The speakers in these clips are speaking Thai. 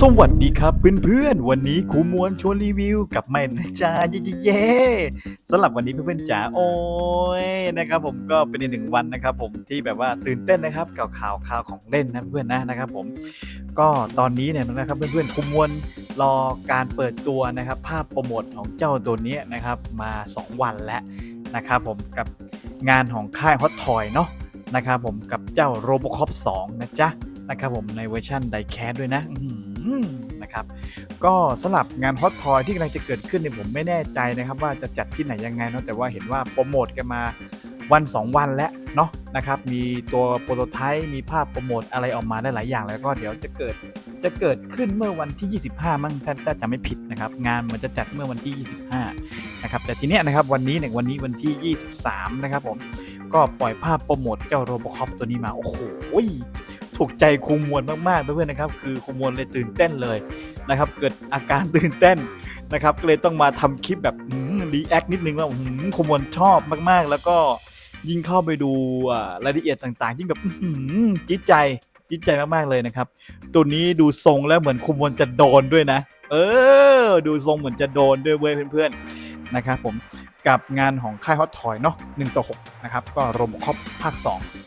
สวัสดีครับเพื่อนๆ วันนี้ครูมวลชวนรีวิวกับไม่นะจ๊ะเย่เย่ๆสำหรับวันนี้เพื่อนๆจ๋าโอ้ยนะครับผมก็เป็นอีกหนึ่งวันนะครับ ผมที่แบบว่าตื่นเต้นนะครับกับข่าวข่าวของเล่นนะเพื่อนๆนะนะครับ ผมก็ตอนนี้เนี่ยนะครับเพื่อนๆครูมวลรอการเปิดตัวนะครับ ภาพโปรโมทของเจ้าตัวนี้นะครับ มา 2 วันแล้วนะครับผมกับงานของค่ายฮอตทอยเนาะนะครับผมกับเจ้า Robocop 2นะจ๊ะ นะครับผมในเวอร์ชันไดแคสด้วยนะนะครับก็สำหรับงานฮอตทอยที่กำลังจะเกิดขึ้นเนี่ยผมไม่แน่ใจนะครับ ว่าจะจัดที่ไหนยังไงเนาะแต่ว่าเห็นว่าโปรโมทกันมาวัน 2 วันแล้วเนาะนะครับมีตัวโปรโตไทป์มีภาพโปรโมทอะไรออกมาได้หลายอย่างแล้วก็เดี๋ยวจะเกิดจะเกิดขึ้นเมื่อวันที่ 25 มั้งถ้าถ้าจะไม่ผิดนะครับ งานมันจะจัดเมื่อวันที่ 25 นะครับ แต่ทีเนี้ยนะครับวันนี้เนี่ยวันนี้วันที่ 23 นะครับผมก็ปล่อยภาพโปรโมทเจ้าโรบอคอปตัวนี้มา โอ้โห ถูกใจครูมวลมากๆเพื่อนๆนะครับ คือครูมวลเลยตื่นเต้นเลยนะครับ เกิดอาการตื่นเต้นนะครับก็เลยต้องมาทำคลิปแบบรีแอคนิดนึงว่าครูมวลชอบมากๆ แล้วก็ยิ่งเข้าไปดูรายละเอียดต่างๆ ยิ่งแบบจิตใจจิตใจมากๆเลยนะครับ ตัวนี้ดูทรงแล้วเหมือนครูมวลจะโดนด้วยนะ เออ ดูทรงเหมือนจะโดนด้วยเว้ยเพื่อนๆนะครับผมกับงานของค่ายฮอตทอยเนาะ1ต่อ6นะครับ ก็โรบอคอปภาค 2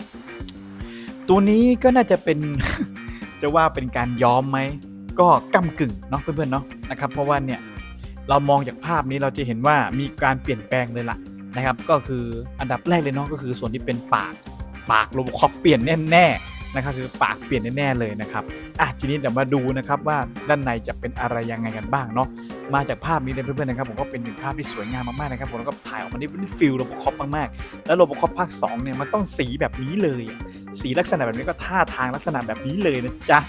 ตัวนี้ก็น่าจะเป็น จะว่าเป็นการย้อมไหม ก็ก้ากึ่งเนาะเพื่อนๆเนาะนะครับ เพราะว่าเนี่ยเรามองจากภาพนี้เราจะเห็นว่ามีการเปลี่ยนแปลงเลยล่ะนะครับ ก็คืออันดับแรกเลยเนาะก็คือส่วนที่เป็นปากปากโรบคอปเปลี่ยนแน่ๆนะครับคือปากเปลี่ยนแน่ๆเลยนะครับอะทีนี้เดี๋ยวมาดูนะครับว่าด้านในจะเป็นอะไรยังไงกันบ้างเนาะ มาจากภาพนี้เลยเพื่อนๆนะครับผมก็เป็นหนึ่งภาพที่สวยงามมากๆนะครับผมแล้วก็ถ่ายออกมาได้เป็นฟิลโรบคอปมากๆ แล้วโรบคอปภาค2เนี่ยมันต้องสีแบบนี้เลย สีลักษณะแบบนี้ก็ท่าทางลักษณะแบบนี้เลยนะจ๊ะ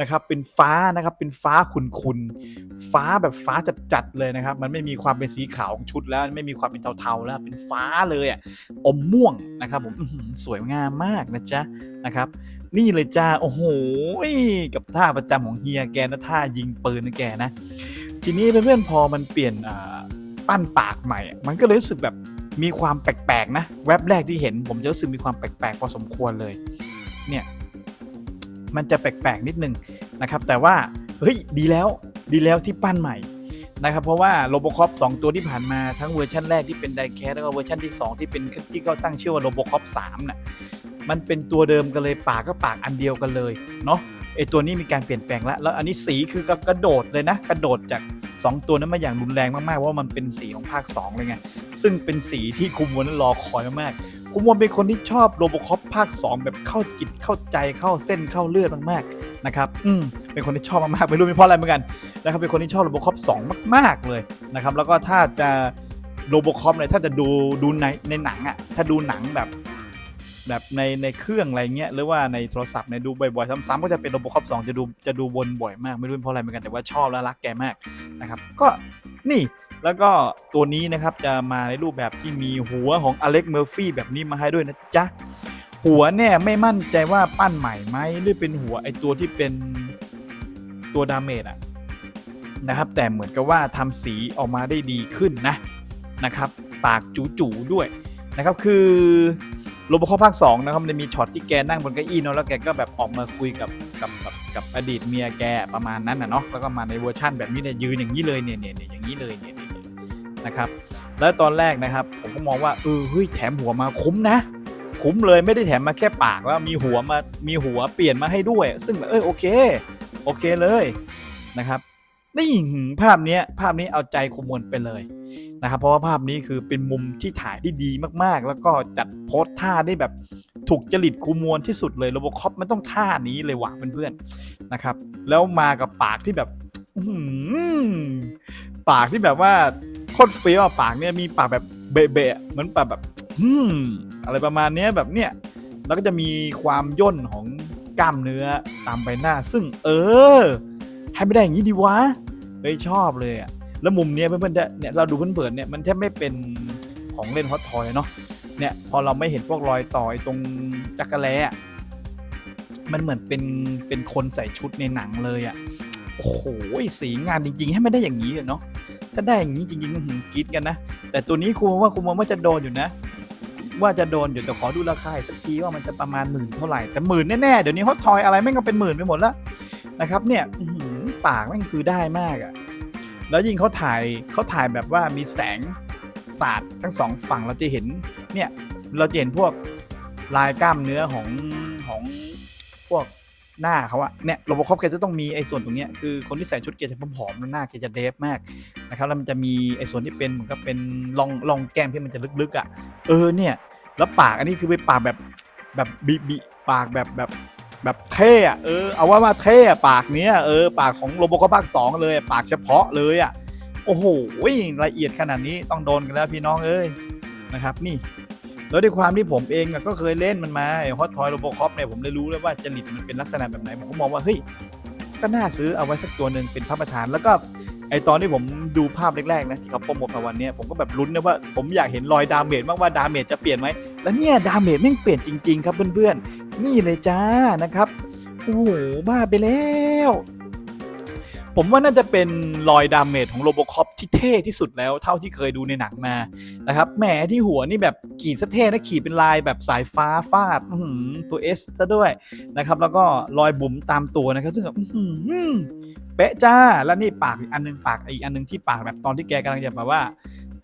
นะครับเป็นฟ้านะครับเป็นฟ้าขุนๆฟ้าแบบฟ้าจัดๆเลยนะครับ มันไม่มีความเป็นสีขาวของชุดแล้วไม่มีความเป็นเทาๆแล้วเป็นฟ้าเลยอะอมม่วงนะครับผมสวยงามมากนะจ๊ะนะครับนี่เลยจ้าโอ้โหกับท่าประจำของเฮียแกนะท่ายิงปืนนะแกนะ ทีนี้เพื่อนๆพอมันเปลี่ยนปั้นปากใหม่ มันก็เลยรู้สึกแบบมีความแปลกๆนะแว็บแรกที่เห็น ผมจะรู้สึกมีความแปลกๆพอสมควรเลย เนี่ยมันจะแปลกๆนิดนึงนะครับ แต่ว่าเฮ้ยดีแล้วดีแล้วที่ปั้นใหม่นะครับเพราะว่าโ o บคอป2ตัวที่ผ่านมาทั้งเวอร์ชันแรกที่เป็นไดแคสแล้วก็เวอร์ชันที่ 2 ที่เป็นที่เขาตั้งชื่อว่าโ o บคอป3น่ะมันเป็นตัวเดิมกันเลยปากก็ปากอันเดียวกันเลยเนาะไอตัวนี้มีการเปลี่ยนแปลงแล้ว แล้วอันนี้สีคือกระโดดเลยนะ กระโดดจาก 2 ตัวนั้นมาอย่างรุนแรงมากๆ ว่ามันเป็นสีของภาค2เลยไง ซึ่งเป็นสีที่คุมวนนั้นรอคอยมากๆคุมวนเป็นคนที่ชอบโรบอคอปภาค 2 แบบเข้าจิตเข้าใจเข้าเส้นเข้าเลือดมากๆนะครับอืมเป็นคนที่ชอบมากๆไม่รู้เป็นเพราะอะไรเหมือนกันนะครับเป็นคนที่ชอบโรบอคอป2 มาก ๆเลยนะครับแล้วก็ถ้าจะโรบอคอปเนี่ยถ้าจะดูดูในในหนังอะ่ะถ้าดูหนังแบบ แบบในในเครื่องอะไรเงี้ยหรือว่าในโทรศัพท์เนี่ยดูบ่อยๆซ้ำๆก็จะเป็นโรบอคอป2จะดูจะดูวนบ่อยมาก ไม่รู้เป็นเพราะอะไรเหมือนกันแต่ว่าชอบและรักแกมากนะครับ ก็นี่แล้วก็ตัวนี้นะครับจะมาในรูปแบบที่มีหัวของอเล็กเมอร์ฟี่แบบนี้มาให้ด้วยนะจ๊ะ หัวเนี่ยไม่มั่นใจว่าปั้นใหม่ไหมหรือเป็นหัวไอตัวที่เป็นตัวดาเมจอะนะครับแต่เหมือนกับว่าทำสีออกมาได้ดีขึ้นนะนะครับ ปากจูๆด้วยนะครับคือ โรบอคอภาค2นะครับมันจะมีช็อตที่แกนั่งบนเก้าอี้เนาะแล้วแกก็แบบออกมาคุยกับกับกับกับอดีตเมียแกประมาณนั้นนะเนาะแล้วก็มาในเวอร์ชั่นแบบนี้เนี่ยยืนอย่างนี้เลยเนี่ยเนี่ยเนี่ยอย่างนี้เลยเนี่ยเนี่ยเนี่ยนะครับแล้วตอนแรกนะครับ ผมก็มองว่าเออเฮ้ยแถมหัวมาคุ้มนะคุ้มเลยไม่ได้แถมมาแค่ปากแล้วมีหัวมามีหัวเปลี่ยนมาให้ด้วย ซึ่งเออโอเค โอเคเลยนะครับนี่ภาพนี้ภาพนี้เอาใจคุมวลไปเลย นะครับเพราะว่าภาพนี้คือเป็นมุมที่ถ่ายได้ดีมากๆ แล้วก็จัดโพสท่าได้แบบถูกจริตคุมวลที่สุดเลยโรบคอปมันต้องท่านี้เลยว่ะเพื่อนๆนะครับ แล้วมากับปากที่แบบปากที่แบบว่าโคตรเฟี้ยวปากเนี่ยมีปากแบบเบะๆเหมือนปากแบบฮึมอะไรประมาณเนี้ยแบบเนี้ยแล้วก็จะมีความย่นของกล้ามเนื้อตามใบหน้า ซึ่งเออ ให้ไม่ได้อย่างนี้ดีวะเฮ้ยชอบเลยอะ แล้วมุมเนี้ยเพื่อนๆเนี่ยเราดูเผินๆเนี่ยมันแทบไม่เป็นของเล่นฮอตทอยเนาะเนี่ยพอเราไม่เห็นพวกรอยต่อยตรงจักรแล้มันเหมือนเป็นเป็นคนใส่ชุดในหนังเลยอะโอ้โหสีงานจริง ๆ ให้มันได้อย่างนี้เลยเนาะถ้าได้อย่างนี้จริงๆหือกรีดกันนะแต่ตัวนี้ครูว่าครูมองว่าจะโดนอยู่นะ ว่าจะโดนอยู่แต่ขอดูราคาสักทีว่ามันจะประมาณหมื่นเท่าไหร่แต่หมื่นแน่ๆเดี๋ยวนี้ฮอตทอยอะไรแม่งก็เป็นหมื่นไปหมดแล้วนะครับ เนี่ยหือปากแม่งคือได้มากอะ แล้วยิ่งเขาถ่ายเขาถ่ายแบบว่ามีแสงสาดทั้งสองฝั่งเราจะเห็นเนี่ยเราจะเห็นพวกลายกล้ามเนื้อของของพวกหน้าเขาอะเนี่ยโรบอคอปแกจะต้องมีไอ้ส่วนตรงเนี้ยคือคนที่ใส่ชุดแกจะผอมๆแล้วหน้าแกจะเดฟมากนะครับแล้วมันจะมีไอ้ส่วนที่เป็นเหมือนกับเป็นรองรองแก้มที่มันจะลึกๆอะเออเนี่ยแล้วปากอันนี้คือเป็นปากแบบแบบบีบปากแบบแบบ แบบเท่อะเออเอาว่าว่าเท่อะปากเนี้ยเออปากของโรบอคอปภาคสองเลย ปากเฉพาะเลยอะโอ้โหละเอียดขนาดนี้ต้องโดนกันแล้วพี่น้องเอ้ยนะครับนี่แล้วด้วยความที่ผมเองก็เคยเล่นมันมาฮอตทอยโรบอคอปเนี่ยผมเลยรู้แล้วว่าจริตมันเป็นลักษณะแบบไหนผมก็มองว่าเฮ้ยก็น่าซื้อเอาไว้สักตัวหนึ่งเป็นพระประธานแล้วก็ไอตอนที่ผมดูภาพแรกๆนะที่เขาโปรโมทมาวันเนี้ยผมก็แบบลุ้นนะว่าผมอยากเห็นรอยดาเมจมากว่าดาเมจจะเปลี่ยนไหมแล้วเนี่ยดาเมจแม่เปลี่ยนจริงๆครับเพื่อนๆ นี่เลยจ้านะครับโอ้โหบ้าไปแล้ว ผมว่าน่าจะเป็นรอยดาเมจของโรบคอปที่เท่ที่สุดแล้วเท่าที่เคยดูในหนังมานะครับแหมที่หัวนี่แบบขีดซะเท่นะขีดเป็นลายแบบสายฟ้าฟาดตัวเอสซะด้วยนะครับแล้วก็รอยบุ๋มตามตัวนะครับ ซึ่งแบบเป๊ะจ้า แล้วนี่ปากอีกอันนึงปากอีกอันนึงที่ปากแบบตอนที่แกกำลังจะแบบว่า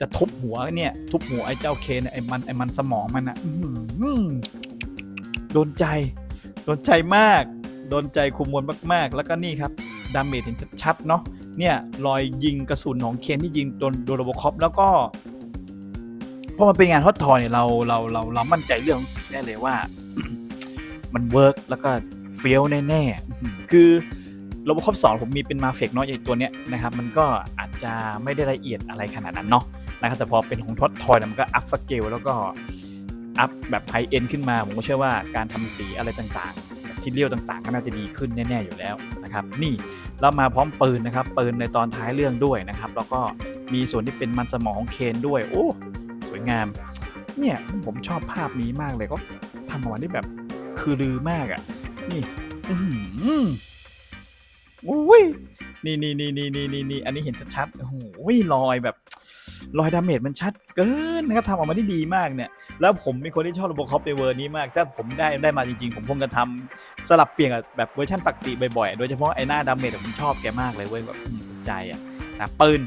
จะทุบหัวเนี่ย ทุบหัวไอ้เจ้าเคนไอ้มันไอ้มันสมองมันอะ โดนใจ โดนใจมาก โดนใจคุมมวลมาก ๆ แล้วก็นี่ครับดาเมจเห็นชัดๆเนาะเนี่ยรอยยิงกระสุนของเคนที่ยิงโดนโดนโรบคอปแล้วก็พอมันเป็นงานฮอตทอยเนี่ยเราเราเราเรามั่นใจเรื่องของสีได้เลยว่า มันเวิร์กแล้วก็เฟี้ยวแน่ๆคือหือคือโรบอคอป2ผมมีเป็นมาเฟกเนาะไอ้ตัวเนี้ยนะครับมันก็อาจจะไม่ได้ละเอียดอะไรขนาดนั้นเนาะนะครับแต่พอเป็นของทอดทอยเนี่ยมันก็อัพสเกลแล้วก็ อัพแบบไฮเอ็นขึ้นมา ผมก็เชื่อว่าการทำสีอะไรต่างๆ ที่เลี้ยวต่างๆ ก็น่าจะดีขึ้นแน่ๆอยู่แล้วนะครับนี่เรามาพร้อมปืนนะครับปืนในตอนท้ายเรื่องด้วยนะครับแล้วก็มีส่วนที่เป็นมันสมองของเคนด้วย โอ้สวยงามเนี่ยผมชอบภาพนี้มากเลยก็ทำออกมาได้แบบคือลือมากอะ่ะ นี่อื้มอุ้ยนี่นี่นี่นี่นี่นี่นี่อันนี้เห็นชัดๆโอ้โหรอยแบบ รอยดาเมจมันชัดเกินนะครับทำออกมาได้ดีมากเนี่ย แล้วผมเป็นคนที่ชอบโรบอคอปในเวอร์นี้มาก ถ้าผมได้ได้มาจริงๆ ผมคงจะทำสลับเปลี่ยนกับแบบเวอร์ชันปกติบ่อยๆ โดยเฉพาะไอ้หน้าดาเมจผมชอบแกมากเลยเว้ยแบบอืมถูกใจอะนะปืน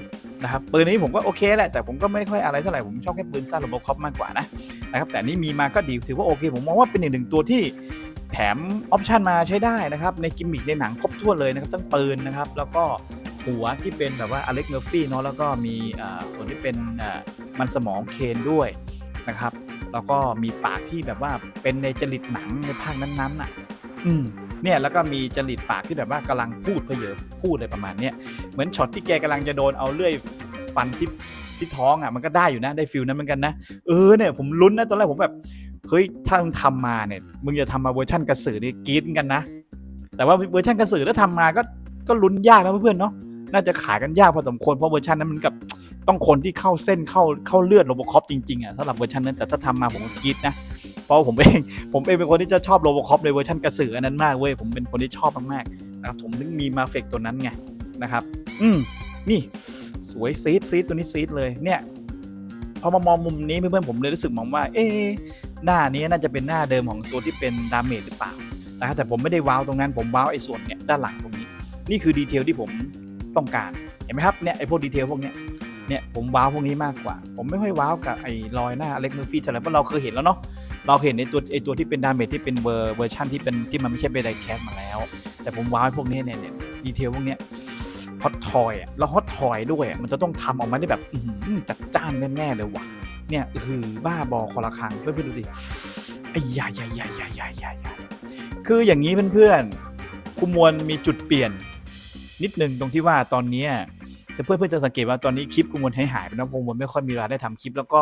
นะครับปืนนี้ผมก็โอเคแหละแต่ผมก็ไม่ค่อยอะไรเท่าไหร่ผมชอบแค่ปืนสั้นโรบอคอปมากกว่านะนะครับแต่นนี่มีมาก็ดีถือว่าโอเค ผมมองว่าเป็นอีกหนึ่งตัวที่แถมออปชันมาใช้ได้นะครับในกิมมิคในหนังครบถ้วนเลยนะครับทั้งปืนนะครับแล้วก็ หัวที่เป็นแบบว่าอเล็กเมอร์ฟี่เนาะแล้วก็มีอ่าส่วนที่เป็นมันสมองเคนด้วยนะครับ แล้วก็มีปากที่แบบว่าเป็นในจริตหนังในภาคนั้นๆน่ะอืมเนี่ยแล้วก็มีจริตปากที่แบบว่ากำลังพูดเพเยอพูดอะไรประมาณเนี้ยเหมือนช็อตที่แกกำลังจะโดนเอาเลื่อยฟันที่ที่ท้องอะมันก็ได้อยู่นะได้ฟิลนั้นเหมือนกันนะเออเนี่ยผมลุ้นนะตอนแรกผมแบบเฮ้ยถ้ามึงทำมาเนี่ยมึงจะทำมาเวอร์ชันกระสือนี่กีดกันนะ แต่ว่าเวอร์ชันกระสือถ้าทำมาก็ก็ลุ้นยากนะเพื่อนๆเนาะ น่าจะขายกันยากพอสมควรเพราะเวอร์ชันนั้นมันกับต้องคนที่เข้าเส้นเข้าเข้าเลือดโรบอคอปจริงๆอะสำหรับเวอร์ชันนั้นแต่ถ้าทำมาผมก็กรี๊ดนะเพราะผมเองผมเองเป็นคนที่จะชอบโรบอคอปในเวอร์ชันกระสืออันนั้นมากเว้ยผมเป็นคนที่ชอบมากๆนะครับผมถึงมีมาเฟกตัวนั้นไงนะครับ อืมนี่สวยซีดซีดตัวนี้ซีดเลยเนี่ยพอมามองมุมนี้เพื่อนๆผมเลยรู้สึกมองว่า เอ๊หน้านี้น่าจะเป็นหน้าเดิมของตัวที่เป็นดาเมจหรือเปล่านะครับแต่ผมไม่ได้ว้าวตรงนั้นผมว้าวไอ้ส่วนเนี้ยด้านหลังตรงนี้ นี่คือดีเทลที่ผม ต้องการ เห็นไหมครับเนี่ยไอ้พวกดีเทลพวกเนี้ยเนี่ยผมว้าวพวกนี้มากกว่า ผมไม่ค่อยว้าวกับไอ้รอยหน้าอเล็กเมอร์ฟี่เท่าไหร่เพราะเราเคยเห็นแล้วเนาะเราเห็นในตัวไอ้ตัวที่เป็นดาเมจที่เป็นเวอร์เวอร์ชันที่เป็นที่มันไม่ใช่เป็นไดแคสมาแล้ว แต่ผมว้าวพวกนี้เนี่ยเนี่ยดีเทลพวกเนี้ยฮอตทอยอะแล้วฮอตทอยด้วยมันจะต้องทำออกมาได้แบบอืจัดจ้านแน่ๆเลยว่ะเนี่ยคือบ้าบอคอละครังเพื่อนๆดูสิไอ้ยายายายายายายยายคืออย่างนี้เพื่อนๆคุมวลมีจุดเปลี่ยน นิดนึงตรงที่ว่าตอนนี้ยแต่อนเพื่อนจะสังเกตว่าตอนนี้คลิปคุมวลหายหายไปนะคุมวลไม่ค่อยมีเวลาได้ทำคลิป แล้วก็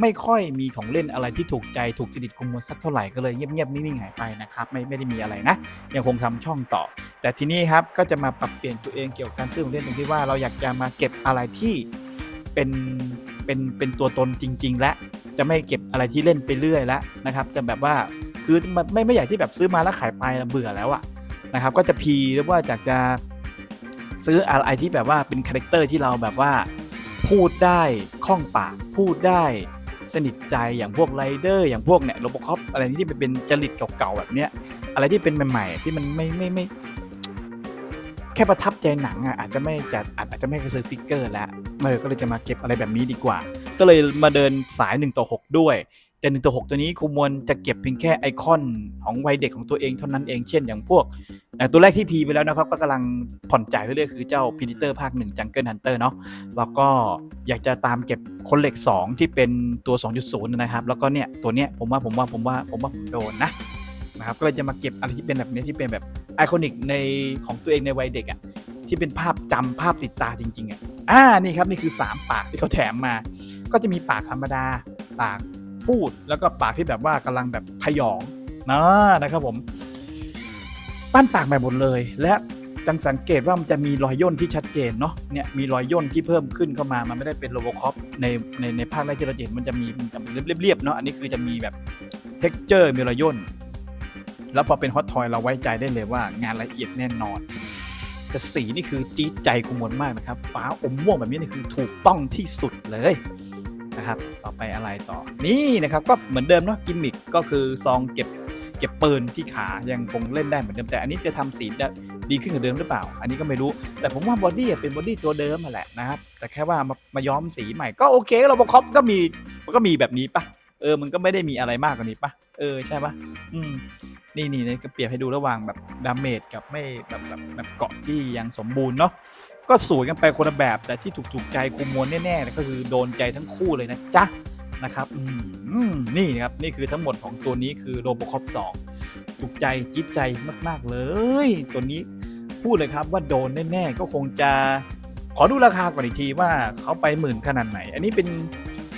ไม่ค่อยมีของเล่นอะไรที่ถูกใจถูกจริตคุมวลสักเท่าไหร่ก็เลยเงียบๆนิ่งๆหายไปนะครับไม่ไม่ได้มีอะไรนะ ยังคงทำช่องต่อ แต่ทีนี้ครับก็จะมาปรับเปลี่ยนตัวเองเกี่ยวกับการซื้อของเล่นตรงที่ว่าเราอยากจะมาเก็บอะไรที่เป็นเป็นเป็นตัวตนจริง ๆ และจะไม่เก็บอะไรที่เล่นไปเรื่อยแล้วนะครับแต่แบบว่าคือไม่ไม่อยากที่แบบซื้อมาแล้วขายไปเบื่อแล้วอะนะครับก็จะพีหรือว่าจากจะ ซื้ออะไรที่แบบว่าเป็นคาแรคเตอร์ที่เราแบบว่า พูดได้คล่องปากพูดได้สนิทใจอย่างพวกไรเดอร์อย่างพวกเนี่ยโรบอคอปอะไรที่เป็นจริตเก่าๆแบบเนี้ยอะไรที่เป็นใหม่ๆที่มันไม่ไม่ไม่แค่ประทับใจหนังอะอาจจะไม่จะอาจจะไม่ซื้อฟิกเกอร์แล้วเออก็เลยจะมาเก็บอะไรแบบนี้ดีกว่า ก็เลยมาเดินสาย1ต่อ6ด้วย แต่1ต่อ6ตัวนี้ครูมวลจะเก็บเพียงแค่ไอคอนของวัยเด็กของตัวเองเท่านั้นเองเช่นอย่างพวกตัวแรกที่พีไปแล้วนะครับก็กำลังผ่อนจ่ายเรื่อยๆ คือเจ้าพินิเตอร์ภาค1 Jungle Hunter เตอร์เนาะแล้วก็อยากจะตามเก็บคนเหล็ก 2 ที่เป็นตัว 2.0 นะครับ แล้วก็เนี่ยตัวเนี้ยผมว่าผมว่าผมว่าผมว่าผมโดนนะนะครับก็เลยจะมาเก็บอะไรที่เป็นแบบนี้ที่เป็นแบบไอคอนิกในของตัวเองในวัยเด็กอะ่ะที่เป็นภาพจำภาพติดตาจริง ๆอะ่ะอ่านี่ครับนี่คือ 3 ปากที่เขาแถมมา ก็จะมีปากธรรมดา ปาก พูด แล้วก็ปากที่แบบว่ากำลังแบบพยองนะนะครับผม ปั้นปากแบบหมดเลย และจังสังเกตว่ามันจะมีรอยย่นที่ชัดเจนเนาะเนี่ยมีรอยย่นที่เพิ่มขึ้นเข้ามามันไม่ได้เป็นโลโบคอปในในในภาคแรกที่เราเห็นมันจะมีมันจะเรียบๆเนาะอันนี้คือจะมีแบบเท็กเจอร์มีรอยย่นแล้วพอเป็นฮอตทอยเราไว้ใจได้เลยว่างานละเอียดแน่นอนแต่สีนี่คือจี๊ดใจกุมวลมากนะครับ ฟ้าอมม่วงแบบนี้นี่คือถูกต้องที่สุดเลย นะครับ ต่อไปอะไรต่อ นี่นะครับ ก็เหมือนเดิมเนาะ กิมมิคก็คือซองเก็บเก็บปืนที่ขายังคงเล่นได้เหมือนเดิมแต่อันนี้จะทำสีดีขึ้นกว่าเดิมหรือเปล่า อันนี้ก็ไม่รู้ แต่ผมว่าบอดี้เป็นบอดี้ตัวเดิมมาแหละนะครับ แต่แค่ว่ามามาย้อมสีใหม่ก็โอเคเราบอคอปก็มีมันก็มีแบบนี้ปะเออมันก็ไม่ได้มีอะไรมากกว่านี้ปะเออใช่ปะอืมนี่นี่นี่ก็เปรียบให้ดูระหว่างแบบดาเมจกับไม่แบบแบบแบบเกาะที่ยังสมบูรณ์เนาะ ก็สวยกันไปคนละแบบ แต่ที่ถูกถูกใจคุมมวลแน่ๆก็คือโดนใจทั้งคู่เลยนะจ๊ะนะครับนี่นะครับ นี่คือทั้งหมดของตัวนี้คือโรบอคอป2ถูกใจจิ๊ดใจมาก ๆ เลย ตัวนี้พูดเลยครับว่าโดนแน่ๆก็คงจะขอดูราคาก่อนอีกทีว่าเขาไปหมื่นขนาดไหน อันนี้เป็น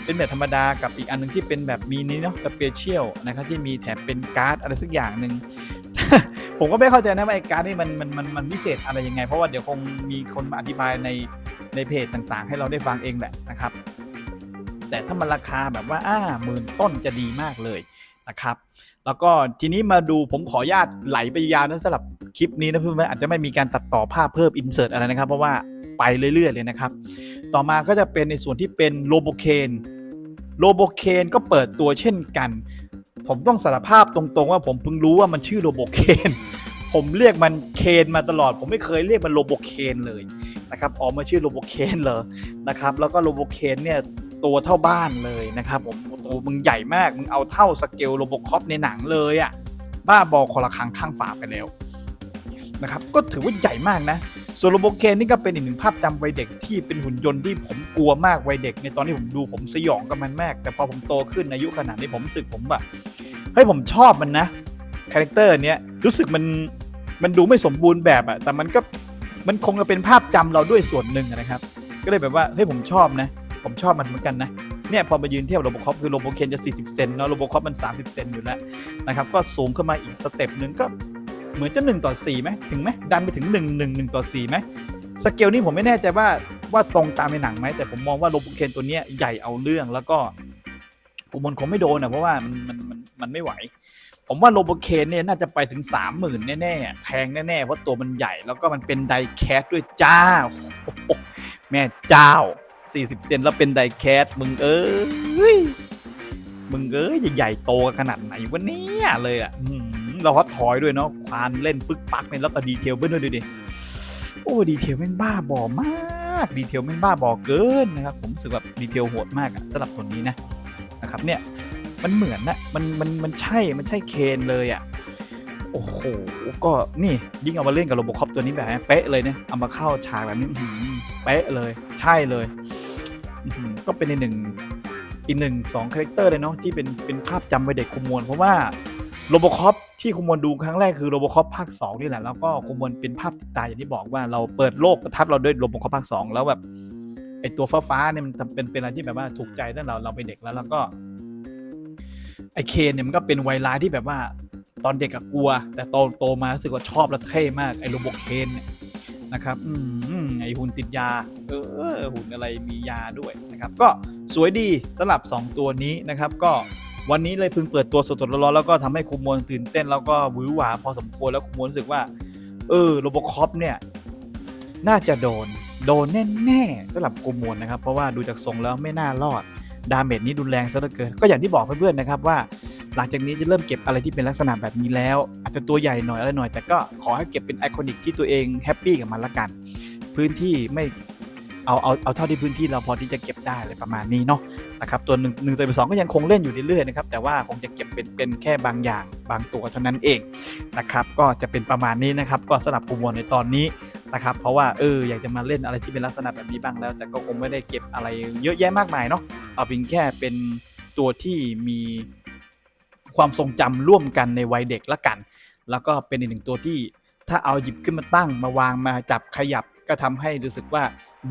เป็นแบบธรรมดากับอีกอันหนึงที่เป็นแบบมีนี้เนาะสเปเชียลนะครับที่มีแถมเป็นการ์ดอะไรสักอย่างหนึ่ง ผมก็ไม่เข้าใจนะว่าไอ้การ์ดนี่มันมันมันมันพิเศษอะไรยังไง เพราะว่าเดี๋ยวคงมีคนมาอธิบายในในเพจต่างๆ ให้เราได้ฟังเองแหละนะครับ แต่ถ้ามันราคาแบบว่าอ่าหมื่นต้นจะดีมากเลยนะครับ แล้วก็ทีนี้มาดูผมขออนุญาตไหลไปยาวนะสำหรับคลิปนี้นะเพื่อนๆอาจจะไม่มีการตัดต่อภาพเพิ่มอินเสิร์ตอะไรนะครับ เพราะว่าไปเรื่อยๆเลยนะครับ ต่อมาก็จะเป็นในส่วนที่เป็นโลโบเคนโลโบเคนก็เปิดตัวเช่นกัน ผมต้องสารภาพตรงๆว่าผมเพิ่งรู้ว่ามันชื่อโลโบเคนผมเรียกมันเคนมาตลอด ผมไม่เคยเรียกมันโลโบเคนเลยนะครับออกมาชื่อโลโบเคนเลยนะครับแล้วก็โลโบเคนเนี่ยตัวเท่าบ้านเลยนะครับผมตัวมึงใหญ่มากมึงเอาเท่าสเกลโลโบคอปในหนังเลยอะบ้าบอคนละครั้งข้างฝาไปแล้วนะครับก็ถือว่าใหญ่มากนะส่วนโรโบเคนนี่ก็เป็นอีกหนึ่งภาพจำวัยเด็กที่เป็นหุ่นยนต์ที่ผมกลัวมากวัยเด็ก ในตอนที่ผมดูผมสยองกับมันมาก แต่พอผมโตขึ้นอายุขนาดนี้ผมรู้สึกผมแบบ ฮ้ยผมชอบมันนะคาแรคเตอร์เนี้ยรู้สึกมันมันดูไม่สมบูรณ์แบบอะแต่มันก็มันคงจะเป็นภาพจำเราด้วยส่วนหนึ่งนะครับ ก็เลยแบบว่าเฮ้ยผมชอบนะ ผมชอบมันเหมือนกันนะเนี่ยพอมายืนเทียบโรบอคอปคือโรบอเคนจะ 40 เซนเนาะโรบอคอปมัน 30 เซนอยู่แล้วนะครับก็สูงขึ้นมาอีกสเต็ปหนึ่งก็เหมือนจะ 1 ต่อ4ไหมถึงไหมดันไปถึง 1 1 1 ต่อ4ไหมสเกลนี้ผมไม่แน่ใจว่าว่าตรงตามในหนังไหมแต่ผมมองว่าโรบอเคนตัวเนี้ยใหญ่เอาเรื่องแล้วก็ กุมลคงไม่โดนนะเพราะว่ามันมันมันมันไม่ไหว ผมว่าโรบเคนเนี่ยน่าจะไปถึง30,000แน่ๆแพงแน่ๆเพราะตัวมันใหญ่แล้วก็มันเป็นไดแคสด้วยจ้าโอ้โหแม่เจ้า 40 เซนแล้วเป็นไดแคสมึงเอ้ยมึงเอ้ยใหญ่โตขนาดไหนวะเนี่ยเลยอะเราฮอตทอยด้วยเนาะควานเล่นปึ๊กปักเนี่ยแล้วก็ดีเทลเบิ้ลด้วยดูดิโอ้ดีเทลแม่งบ้าบอมาก ดีเทลแม่งบ้าบอเกินนะครับผมรู้สึกแบบดีเทลโหดมากอะสำหรับตัวนี้นะ นะครับเนี่ยมันเหมือนนะมันมันมันใช่มันใช่เคนเลยอะโอ้โหก็นี่ยิ่งเอามาเล่นกับโรบอคอปตัวนี้แบบเป๊ะเลยเนี่ยเอามาเข้าฉากแบบนี้อื้อหือเป๊ะเลยใช่เลยก็เป็นในหนึ่งอีกหนึ่งสองคาแรคเตอร์เลยเนาะที่เป็นเป็นภาพจำวัยเด็กคุมมวลเพราะว่าโรบอคอปที่คุมมวลดูครั้งแรกคือโรบอคอปภาค2นี่แหละแล้วก็คุมมวลเป็นภาพติดตาอย่างที่บอกว่าเราเปิดโลกประทับเราด้วยโรบอคอปภาค2แล้วแบบ ไอตัวฟ้าฟ้าๆเนี่ยมันเป็นเป็นอะไรที่แบบว่าถูกใจตั้งแต่เราเราเป็นเด็กแล้วแล้วก็ ไอเคนเนี่ยมันก็เป็นไวร้ายที่แบบว่า ตอนเด็กก็กลัว แต่โตโตมารู้สึกว่าชอบและเท่มากไอโรบเคนเนี่ยนะครับอืมไอหุ่นติดยา เออหุ่นอะไรมียาด้วยนะครับ ก็สวยดีสำหรับ 2 ตัวนี้นะครับ ก็วันนี้เลยเพิ่งเปิดตัวสดๆร้อนๆแล้วก็ทำให้คุมมวลตื่นเต้นแล้วก็วือหวาพอสมควรแล้วคุมมวลรู้สึกว่า เออโรบคอปเนี่ย น่าจะโดน โดนแน่ๆสำหรับคุมวนนะครับเพราะว่าดูจากทรงแล้วไม่น่ารอดดาเมจนี้รุนแรงซะเหลือเกิน ก็อย่างที่บอกเพื่อนๆนะครับว่า หลังจากนี้จะเริ่มเก็บอะไรที่เป็นลักษณะแบบนี้แล้ว อาจจะตัวใหญ่หน่อยอะไรหน่อย แต่ก็ขอให้เก็บเป็นไอคอนิกที่ตัวเองแฮปปี้กับมันละกัน พื้นที่ไม่เอาเอาเอาเท่าที่พื้นที่เราพอที่จะเก็บได้อะไรประมาณนี้เนาะ นะครับตัวหนึ่งหนึ่งตัวสองก็ยังคงเล่นอยู่เรื่อยๆนะครับแต่ว่าคงจะเก็บเป็นเป็นแค่บางอย่างบางตัวเท่านั้นเองนะครับก็จะเป็นประมาณนี้นะครับก็สำหรับภูมิวในตอนนี้นะครับเพราะว่าเอออยากจะมาเล่นอะไรที่เป็นลักษณะแบบนี้บ้างแล้ว แต่ก็คงไม่ได้เก็บอะไรเยอะแยะมากมายเนาะเอาเพียงแค่เป็นตัวที่มีความทรงจำร่วมกันในวัยเด็กละกัน แล้วก็เป็นอีกหนึ่งตัวที่ถ้าเอาหยิบขึ้นมาตั้งมาวางมาจับขยับก็ทำให้รู้สึกว่า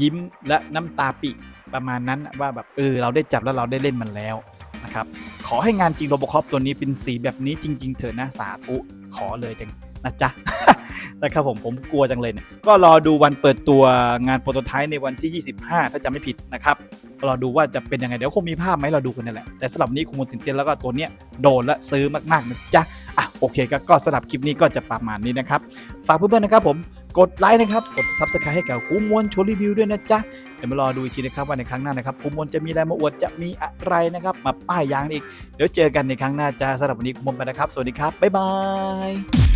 ยิ้มและน้ำตาปิ ประมาณนั้นว่าแบบเออเราได้จับแล้วเราได้เล่นมันแล้วนะครับขอให้งานจริงโรบอคอปตัวนี้เป็นสีแบบนี้จริง ๆ เถอะนะสาธุขอเลยจังนะจ๊ะนะครับผมผมกลัวจังเลยเนี่ยก็รอดูวันเปิดตัวงานโปรโตไทป์ในวันที่ 25 ถ้าจำไม่ผิดนะครับรอดูว่าจะเป็นยังไง เดี๋ยวคงมีภาพไหมเราดูกันนั่นแหละ แต่สำหรับนี้คงตื่นเต้นแล้วก็ตัวเนี้ยโดนและซื้อมากๆนะจ๊ะอะโอเคก็ก็สำหรับคลิปนี้ก็จะประมาณนี้นะครับ ฝากเพื่อนๆนะครับผมกดไลค์นะครับ กด Subscribe ให้กับคูมวลชว์รีวิวด้วยนะจ๊ะ เดี๋ยวมารอดูอีกทีนะครับว่าในครั้งหน้านะครับคูมวลจะมีอะไรมาอวดจะมีอะไรนะครับ มาป้ายยางอีก เดี๋ยวเจอกันในครั้งหน้าจ้าสำหรับวันนี้คูมวลไปนะครับ สวัสดีครับบ๊ายบาย